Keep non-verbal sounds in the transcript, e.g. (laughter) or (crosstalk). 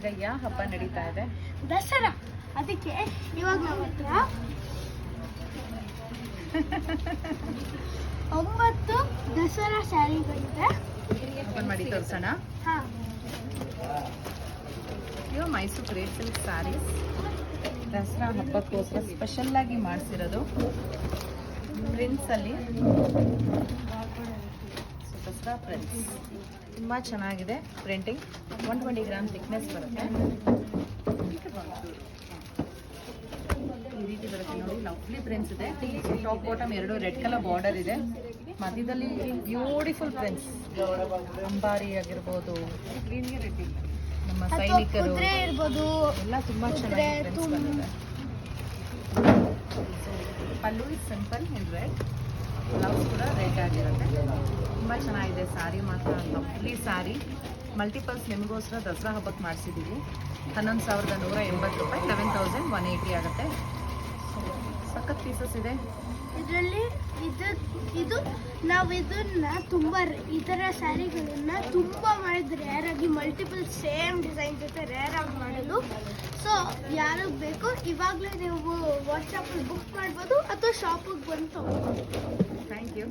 ಈಗ ಯಾವ ಹಬ್ಬ ನಡೀತಾ ಇದೆ? ದಸರಾ. ಅದಕ್ಕೆ ಇವಾಗ ನಮ್ಮ ಹತ್ರ (laughs) ಒಂಬತ್ತು ದಸರಾ ಸ್ಯಾರಿಗಳಿದೆ ಓಪನ್ ಮಾಡಿ ತೋರ್ಸೋಣ. ಇವು Mysuru great silk sarees Dasara ಹಬ್ಬಕ್ಕೋಸ್ಕರ special ಆಗಿ ಮಾಡಿಸಿರೋದು. ಪ್ರಿನ್ಸ್ ಅಲ್ಲಿ. ದಸರಾ ಪ್ರಿಂಟ್ಸ್ ತುಂಬ ಚೆನ್ನಾಗಿದೆ printing one twenty gram thickness ಬರುತ್ತೆ. ಈ ರೀತಿ ಬರುತ್ತೆ ನೋಡಿ ಲವ್ಲಿ ಪ್ರಿಂಟ್ಸ್ ಇದೆ. ಟಾಪ್ ಬಾಟಮ್ ಎರಡು ರೆಡ್ ಕಲರ್ ಬಾರ್ಡರ್ ಇದೆ. ಮಧ್ಯದಲ್ಲಿ ಬ್ಯೂಟಿಫುಲ್ ಪ್ರಿಂಟ್ಸ್ ಅಂಬಾರಿ ಆಗಿರ್ಬೋದು ನಮ್ಮ ಸೈನಿಕರು ಎಲ್ಲ ತುಂಬಾ ಚೆನ್ನಾಗಿದೆ pallu is simple in red blouse ಕೂಡ ರೆಡ್ ಆಗಿರುತ್ತೆ. ಚೆನ್ನಾಗಿದೆ ಸ್ಯಾರಿ ಮಾತ್ರ ಲವ್ಲಿ ಸಾರಿ ಮಲ್ಟಿಪಲ್ಸ್ ನಿಮಗೋಸ್ಕರ ದಸರಾ ಹಬ್ಬಕ್ಕೆ ಮಾಡಿಸಿದ್ದೀವಿ ಹನ್ನೊಂದು ಸಾವಿರದ ನೂರ ಎಂಬತ್ತು ರೂಪಾಯಿ ಲೆವೆನ್ ತೌಸಂಡ್ ಒನ್ ಏಯ್ಟಿ ಆಗುತ್ತೆ. ಸಖತ್ ಪೀಸಸ್ ಇದೆ. ಇದರಲ್ಲಿ ಇದು ಇದು ನಾವು ಇದನ್ನ ತುಂಬ ಇತರ ಸ್ಯಾರಿಗಳನ್ನ ತುಂಬ ಮಾಡಿದ್ರೆ ರೇರ್ ಆಗಿ ಮಲ್ಟಿಪಲ್ ಸೇಮ್ ಡಿಸೈನ್ ಜೊತೆ ರೇರ್ ಆಗಿ ಮಾಡೋದು. ಸೊ ಯಾರಿಗೆ ಬೇಕು ಇವಾಗಲೇ ನೀವು ವಾಟ್ಸಪ್ಪಲ್ಲಿ ಬುಕ್ ಮಾಡ್ಬೋದು ಅಥವಾ ಶಾಪಿಗೆ ಬಂದು ತಗೋಬೋದು. Thank you